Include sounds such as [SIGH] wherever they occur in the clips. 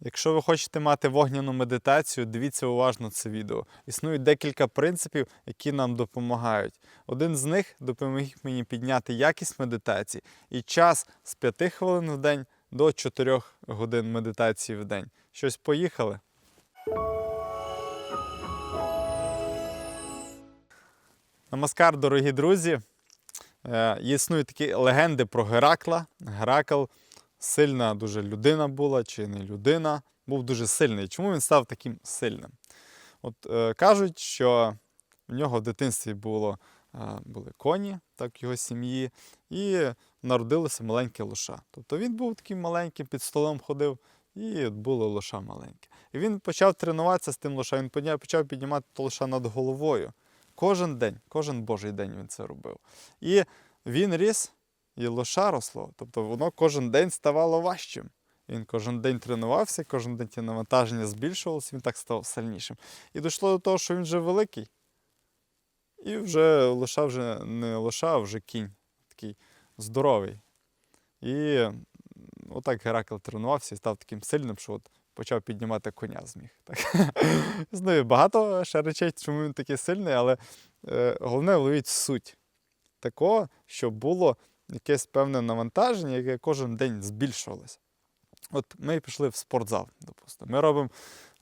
Якщо ви хочете мати вогняну медитацію, дивіться уважно це відео. Існують декілька принципів, які нам допомагають. Один з них допоміг мені підняти якість медитації і час з 5 хвилин в день до 4 годин медитації в день. Щось поїхали. Намаскар, дорогі друзі. Е, Існують такі легенди про Геракла. Геракл сильна дуже людина була, чи не людина, був дуже сильний. Чому він став таким сильним? От е, кажуть, що в нього в дитинстві було, е, були коні, так його сім'ї, і народилося маленьке лоша. Тобто він був таким маленьким, під столом ходив, і от було лоша маленьке. І він почав тренуватися з тим лоша, він почав піднімати то лоша над головою. Кожен день, кожен божий день він це робив. І він ріс, і лоша росло. Тобто воно кожен день ставало важчим. Він кожен день тренувався, кожен день ті навантаження збільшувалося, він так став сильнішим. І дійшло до того, що він вже великий. І вже лоша вже не лоша, а вже кінь, такий здоровий. І отак Геракл тренувався і став таким сильним, що от почав піднімати коня зміг. Так. [LAUGHS] Знаю багато ще речей, чому він такий сильний, але е, головне ловіть суть такого, щоб було якесь певне навантаження, яке кожен день збільшувалося. От ми пішли в спортзал, допустимо. Ми робимо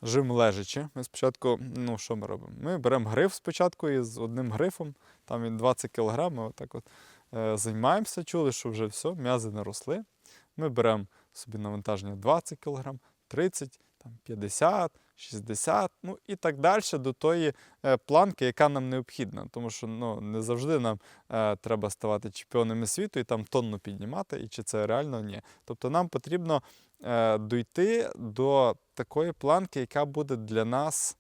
жим лежачи. Ми спочатку, ну що ми робимо? Ми беремо гриф спочатку із одним грифом, там він 20 кг, ми отак от е, займаємося, чули, що вже все, м'язи наросли. Ми беремо собі навантаження 20 кг, 30, там, 50, 60, ну і так далі до тої е, планки, яка нам необхідна. Тому що ну, не завжди нам е, треба ставати чемпіонами світу і там тонну піднімати, і чи це реально ні. Тобто нам потрібно е, дійти до такої планки, яка буде для нас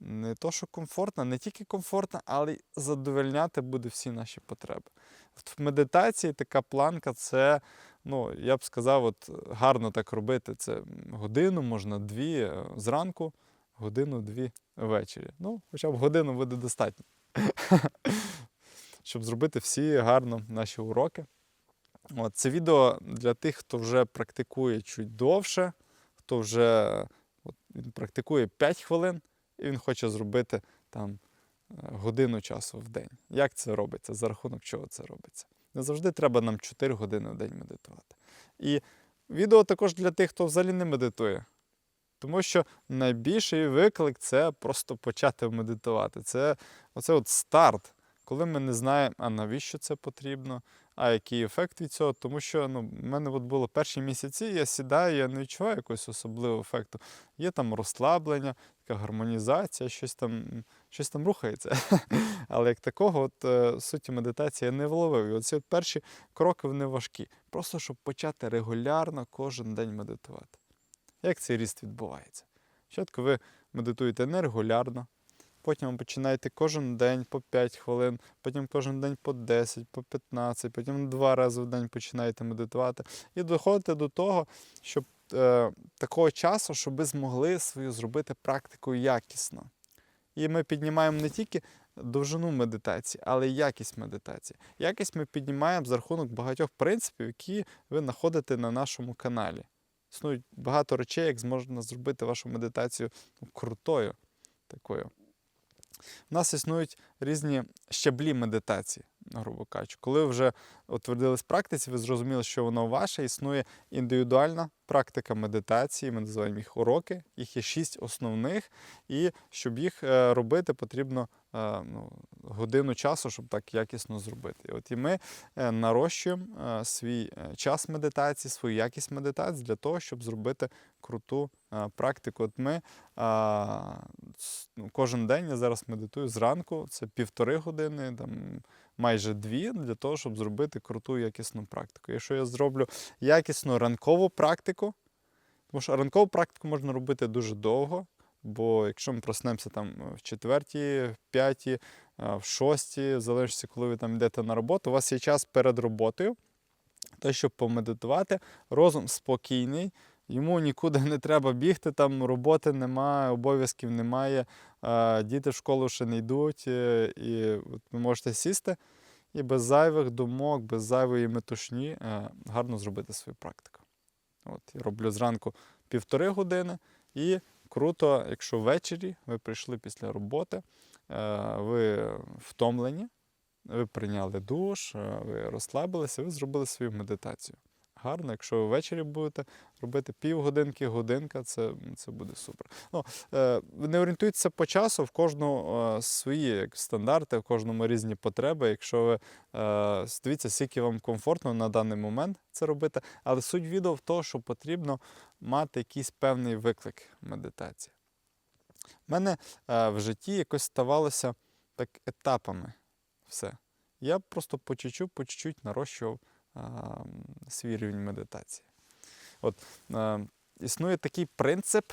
не то, що комфортна, не тільки комфортна, але й задовольняти буде всі наші потреби. В медитації така планка це, ну, я б сказав, от гарно так робити. Це годину, можна дві е, зранку, годину-дві ввечері. Ну, хоча б годину буде достатньо. [LAUGHS] Щоб зробити всі гарно наші уроки. От, це відео для тих, хто вже практикує чуть довше, хто вже от, він практикує 5 хвилин і він хоче зробити там е, годину часу в день. Як це робиться? За рахунок чого це робиться? Не завжди треба нам 4 години в день медитувати. І відео також для тих, хто взагалі не медитує. Тому що найбільший виклик це просто почати медитувати. Це оце от старт, коли ми не знаємо, а навіщо це потрібно, а який ефект від цього. Тому що ну, в мене от було перші місяці, я сідаю, я не відчуваю якогось особливого ефекту. Є там розслаблення, така гармонізація, щось там, щось там рухається. [LAUGHS] Але як такого, от, е, суті медитації я не вловив. І оці от перші кроки вони важкі. Просто щоб почати регулярно кожен день медитувати. Як цей ріст відбувається? Спочатку ви медитуєте нерегулярно, потім ви починаєте кожен день по 5 хвилин, потім кожен день по 10, по 15, потім два рази в день починаєте медитувати. І доходите до того, щоб е, такого часу, щоб ви змогли свою зробити практику якісно. І ми піднімаємо не тільки довжину медитації, але й якість медитації. Якість ми піднімаємо за рахунок багатьох принципів, які ви знаходите на нашому каналі. Існують багато речей, як зможна зробити вашу медитацію крутою такою. У нас існують різні щаблі медитації, грубо кажучи. Коли вже утвердились практиці, ви зрозуміли, що воно ваше, існує індивідуальна практика медитації, ми називаємо їх уроки. Їх є шість основних, і щоб їх е, робити, потрібно е, ну, годину часу, щоб так якісно зробити. І от і ми е, нарощуємо свій час медитації, свою якість медитації для того, щоб зробити круту практику. От ми ну, кожен день я зараз медитую зранку, це півтори години, там майже дві, для того, щоб зробити круту якісну практику. Якщо я зроблю якісну ранкову практику, тому що ранкову практику можна робити дуже довго. Бо якщо ми проснемося там в четвертій, в п'ятій, в шостій, в залежності, коли ви там йдете на роботу, у вас є час перед роботою, те, щоб помедитувати, розум спокійний, йому нікуди не треба бігти, там роботи немає, обов'язків немає, діти в школу ще не йдуть, е, і ви можете сісти і без зайвих думок, без зайвої метушні е, гарно зробити свою практику. От, я роблю зранку півтори години. І круто, якщо ввечері ви прийшли після роботи, е, ви втомлені, ви прийняли душ, ви розслабилися, ви зробили свою медитацію. Гарно, якщо ви ввечері будете робити півгодинки, годинка, це, це буде супер. Ну, е, не орієнтуйтеся по часу, в кожного е, свої як стандарти, в кожному різні потреби. Якщо ви е, дивіться, скільки вам комфортно на даний момент це робити, але суть відео в тому, що потрібно мати якийсь певний виклик медитації. У мене е, в житті якось ставалося так етапами все. Я просто по чуть-чуть, по чуть-чуть нарощував свій рівень медитації. От, е, існує такий принцип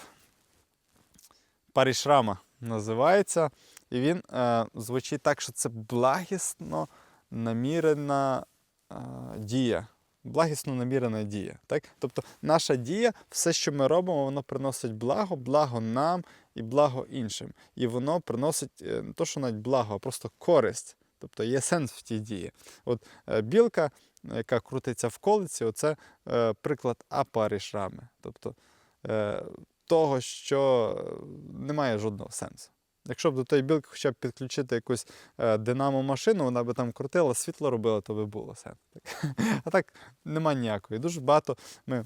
парішрама називається, і він е, звучить так, що це благісно намірена е, дія. Благісно намірена дія. Так? Тобто наша дія, все, що ми робимо, воно приносить благо, благо нам і благо іншим. І воно приносить е, не то, що навіть благо, а просто користь. Тобто є сенс в тій дії. От е, білка, яка крутиться в колиці, оце е, приклад апарішрами. Тобто е, того, що немає жодного сенсу. Якщо б до тої білки хоча б підключити якусь динамо-машину, вона би там крутила, світло робила, то би було сенс. [LAUGHS] А так нема ніякої. Дуже багато ми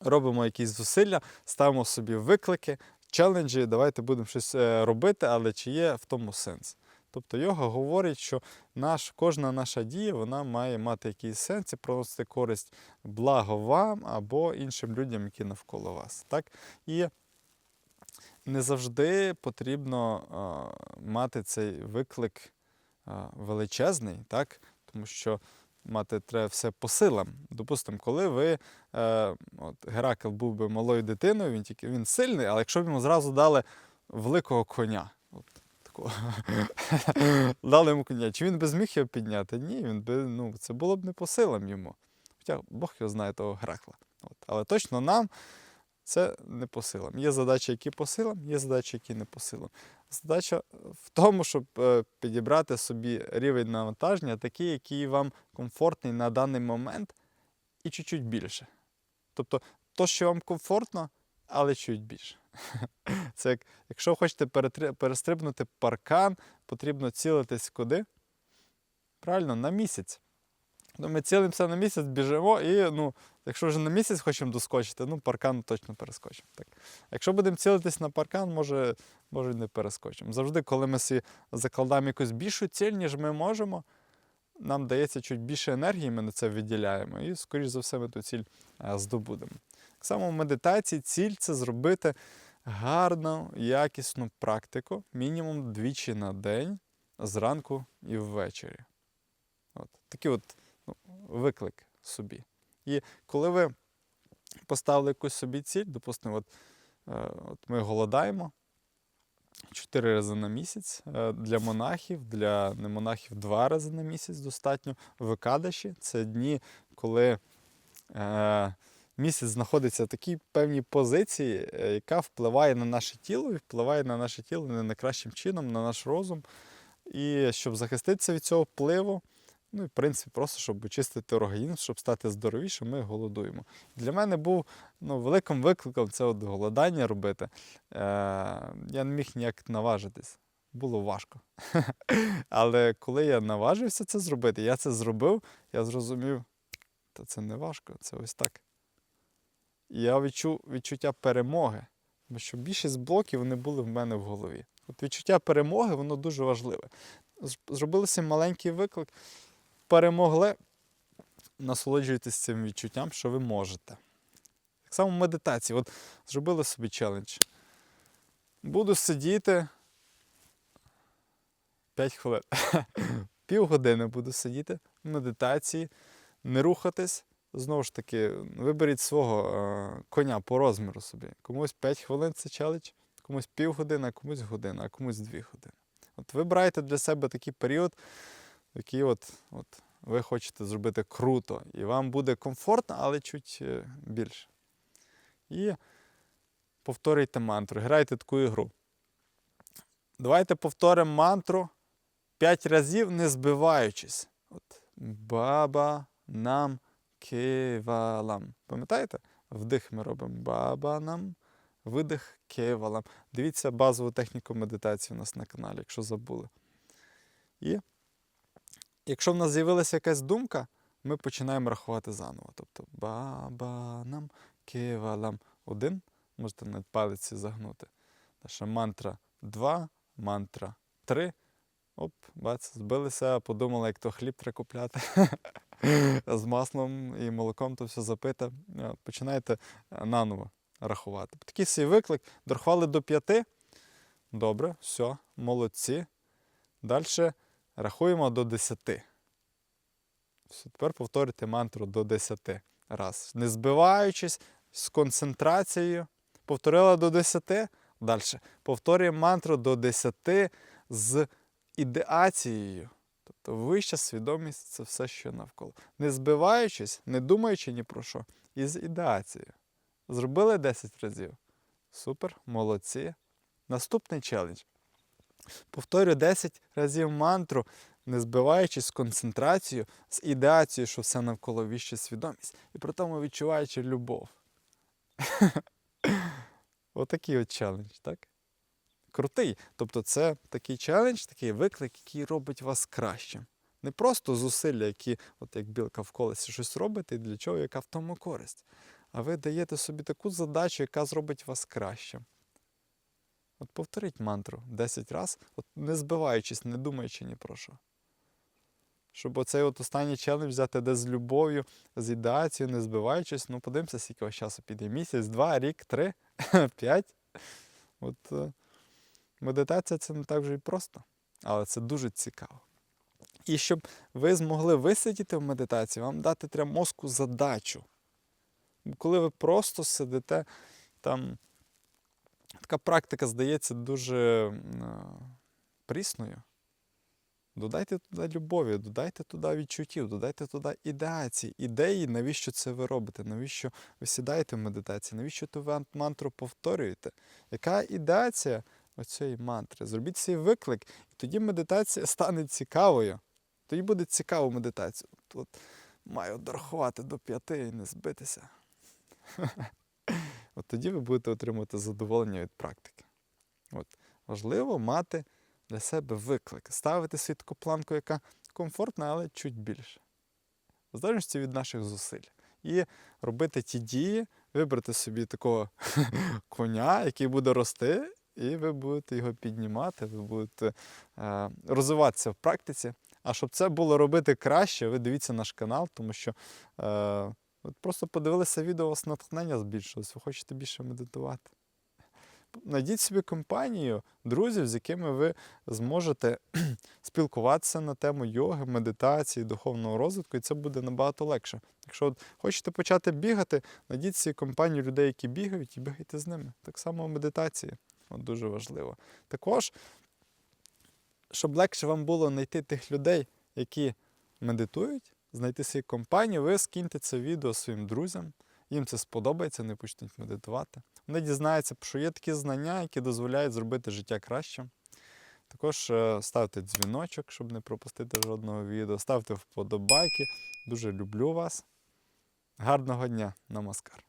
робимо якісь зусилля, ставимо собі виклики, челенджі, давайте будемо щось робити, але чи є в тому сенс? Тобто йога говорить, що наш, кожна наша дія вона має мати якийсь сенс і приносити користь благо вам або іншим людям, які навколо вас. Так? І не завжди потрібно а, мати цей виклик а, величезний, так? тому що мати треба все по силам. Допустимо, коли ви, е, от Геракл був би малою дитиною, він тільки він сильний, але якщо б йому зразу дали великого коня, от, [LAUGHS] дали йому коня, чи він би зміг його підняти? Ні, він би, ну, це було б не по силам йому. Хоча Бог його знає того Геракла. От. Але точно нам це не по силам. Є задачі, які по силам, є задачі, які не по силам. Задача в тому, щоб е, підібрати собі рівень навантаження, такий, який вам комфортний на даний момент, і чуть-чуть більше. Тобто, то, що вам комфортно, але чуть більше. [LAUGHS] Це як, якщо хочете перестрибнути паркан, потрібно цілитись куди? Правильно, на місяць. Ну, ми цілимося на місяць, біжимо, і ну, якщо вже на місяць хочемо доскочити, ну паркан точно перескочимо. Так. Якщо будемо цілитись на паркан, може, може не перескочимо. Завжди, коли ми собі закладаємо якусь більшу ціль, ніж ми можемо, нам дається чуть більше енергії, ми на це виділяємо, і, скоріш за все, ми ту ціль е, здобудемо. Так само в медитації ціль це зробити гарну, якісну практику, мінімум двічі на день, зранку і ввечері. От. Такий от ну, виклик собі. І коли ви поставили якусь собі ціль, допустимо, от, е, от ми голодаємо чотири рази на місяць е, для монахів, для немонахів два рази на місяць достатньо. Викадаші це дні, коли е, місяць знаходиться в такій певній позиції, е, яка впливає на наше тіло і впливає на наше тіло не найкращим чином, на наш розум. І щоб захиститися від цього впливу, Ну і в принципі, просто щоб очистити організм, щоб стати здоровішим, ми голодуємо. Для мене був ну, великим викликом це от голодання робити. Е, Я не міг ніяк наважитись. Було важко. [LAUGHS] Але коли я наважився це зробити, я це зробив, я зрозумів, та це не важко, це ось так. Я відчув відчуття перемоги, тому що більшість блоків вони були в мене в голові. От відчуття перемоги, воно дуже важливе. З- Зробилося маленький виклик, перемогли, насолоджуйтесь цим відчуттям, що ви можете. Так само в медитації. От зробили собі челендж. Буду сидіти 5 хвилин. [LAUGHS] Півгодини буду сидіти в медитації, не рухатись. Знову ж таки, виберіть свого е, коня по розміру собі. Комусь 5 хвилин це челендж, комусь півгодини, а комусь година, а комусь 2 години. От вибирайте для себе такий період, який от, от ви хочете зробити круто, і вам буде комфортно, але чуть е, більше. І повторюйте мантру, грайте таку ігру. Давайте повторимо мантру 5 разів, не збиваючись. От, Баба нам кивалам. Пам'ятаєте? Вдих ми робимо бабанам, видих кевалам. Дивіться базову техніку медитації у нас на каналі, якщо забули. І якщо в нас з'явилася якась думка, ми починаємо рахувати заново. Тобто бабанам, кевалам. Один, можете навіть палиці загнути. Наша мантра 2, мантра 3. Оп, бац, збилися, подумали, як то хліб треба купляти. [LAUGHS] З маслом і молоком то все запите. Е, Починаєте е, наново рахувати. Такий свій виклик. Дорахували до п'яти. Добре, все, молодці. Далі рахуємо до десяти. Все, тепер повторюйте мантру до десяти раз. Не збиваючись, з концентрацією. Повторила до десяти. Далі. Повторюємо мантру до десяти з ідеацією. Тобто вища свідомість це все, що навколо. Не збиваючись, не думаючи ні про що, і з ідеацією. Зробили 10 разів. Супер, молодці. Наступний челендж. Повторю 10 разів мантру, не збиваючись з концентрацією, з ідеацією, що все навколо вища свідомість, і при тому відчуваючи любов. [LAUGHS] Отакий от челендж, так? Крутий. Тобто це такий челендж, такий виклик, який робить вас кращим. Не просто зусилля, які, от як білка в колесі, щось робите, і для чого, яка в тому користь. А ви даєте собі таку задачу, яка зробить вас кращим. От повторіть мантру 10 разів, от не збиваючись, не думаючи ні про що. Щоб оцей от останній челендж взяти де з любов'ю, з ідеацією, не збиваючись, ну подивимося, скільки ось часу піде. Місяць, два, рік, три, [LAUGHS] п'ять. От е, медитація це не так вже і просто, але це дуже цікаво. І щоб ви змогли висидіти в медитації, вам дати треба мозку задачу. Коли ви просто сидите, там така практика здається дуже е, прісною. Додайте туди любові, додайте туди відчуттів, додайте туди ідеації, ідеї, навіщо це ви робите, навіщо ви сідаєте в медитації, навіщо ту мантру повторюєте. Яка ідеація оцієї мантри? Зробіть свій виклик, і тоді медитація стане цікавою. Тоді буде цікаво медитація. От, от маю дорахувати до п'яти і не збитися. [LAUGHS] От тоді ви будете отримувати задоволення від практики. От. Важливо мати для себе виклик, ставити собі таку планку, яка комфортна, але чуть більше. В залежності від наших зусиль. І робити ті дії, вибрати собі такого [LAUGHS] коня, який буде рости, і ви будете його піднімати, ви будете е, розвиватися в практиці. А щоб це було робити краще, ви дивіться наш канал, тому що е, от просто подивилися відео, у вас натхнення збільшилось, ви хочете більше медитувати. Найдіть собі компанію друзів, з якими ви зможете [CLEARS THROAT] спілкуватися на тему йоги, медитації, духовного розвитку, і це буде набагато легше. Якщо хочете почати бігати, найдіть собі компанію людей, які бігають, і бігайте з ними. Так само в медитації. От дуже важливо. Також, щоб легше вам було знайти тих людей, які медитують, знайти свою компанію, ви скиньте це відео своїм друзям. Їм це сподобається, вони почнуть медитувати. Вони дізнаються, що є такі знання, які дозволяють зробити життя кращим. Також е, ставте дзвіночок, щоб не пропустити жодного відео. Ставте вподобайки. Дуже люблю вас. Гарного дня, намаскар.